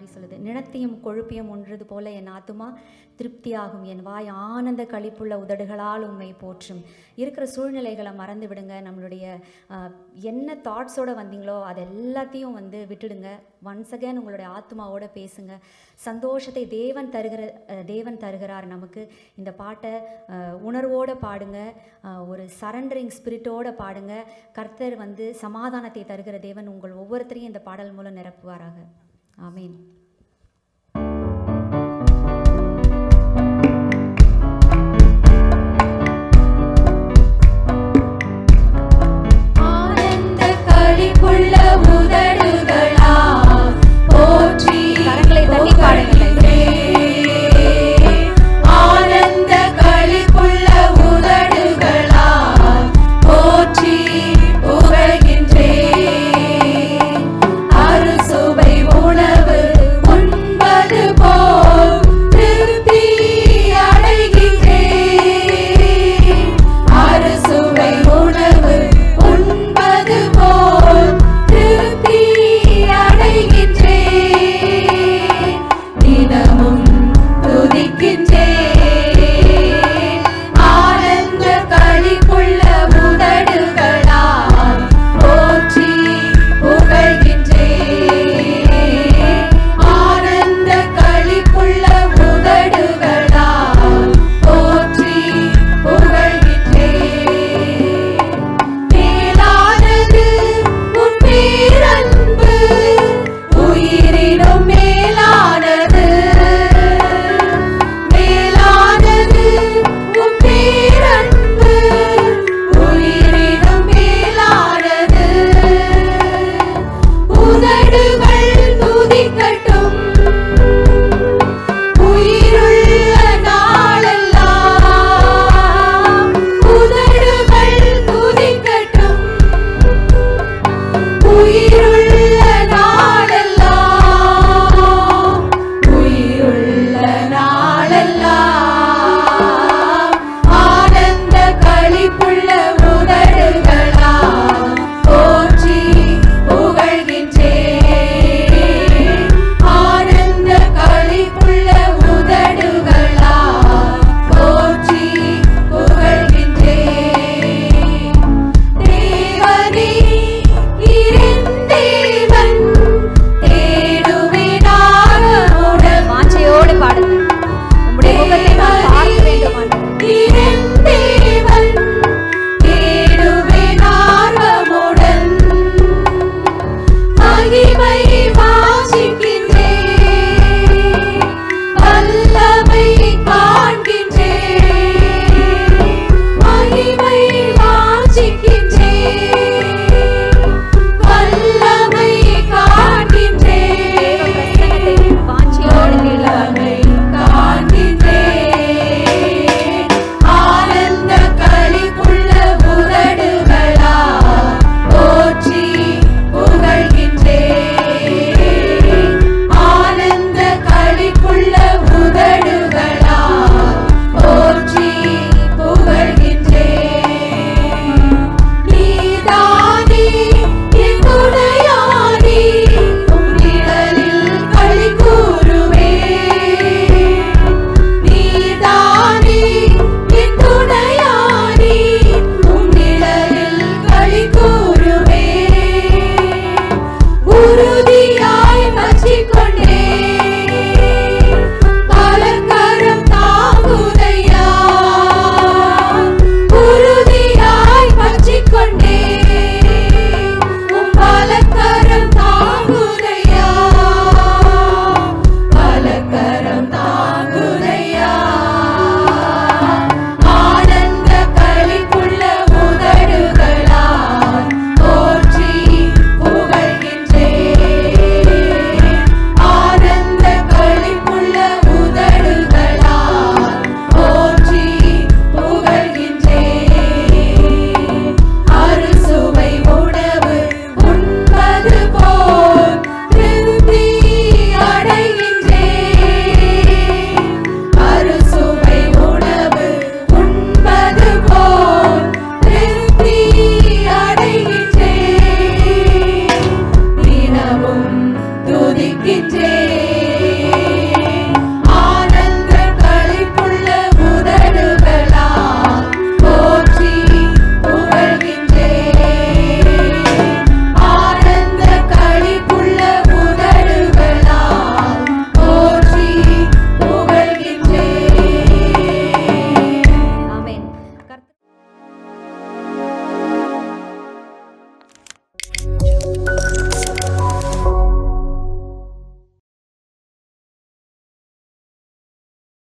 மாதிரி சொல்லுது. நிலத்தையும் கொழுப்பையும் ஒன்றது போல என் ஆத்துமா திருப்தியாகும். என் வாய் ஆனந்த கழிப்புள்ள உதடுகளால் உண்மை போற்றும். இருக்கிற சூழ்நிலைகளை மறந்து விடுங்க. நம்மளுடைய என்ன தாட்ஸோடு வந்தீங்களோ அது எல்லாத்தையும் வந்து விட்டுடுங்க. ஒன்ஸ் அகேன் உங்களுடைய ஆத்மாவோட பேசுங்க. சந்தோஷத்தை தேவன் தருகிற தேவன் தருகிறார் நமக்கு. இந்த பாட்டை உணர்வோடு பாடுங்க. ஒரு சரண்டரிங் ஸ்பிரிட்டோடு பாடுங்க. கர்த்தர் வந்து சமாதானத்தை தருகிற தேவன் உங்கள் ஒவ்வொருத்தரையும் இந்த பாடல் மூலம் நிரப்புவாராக. ஆமீன். ஆனந்த களிப்புள்ள உதடுகளா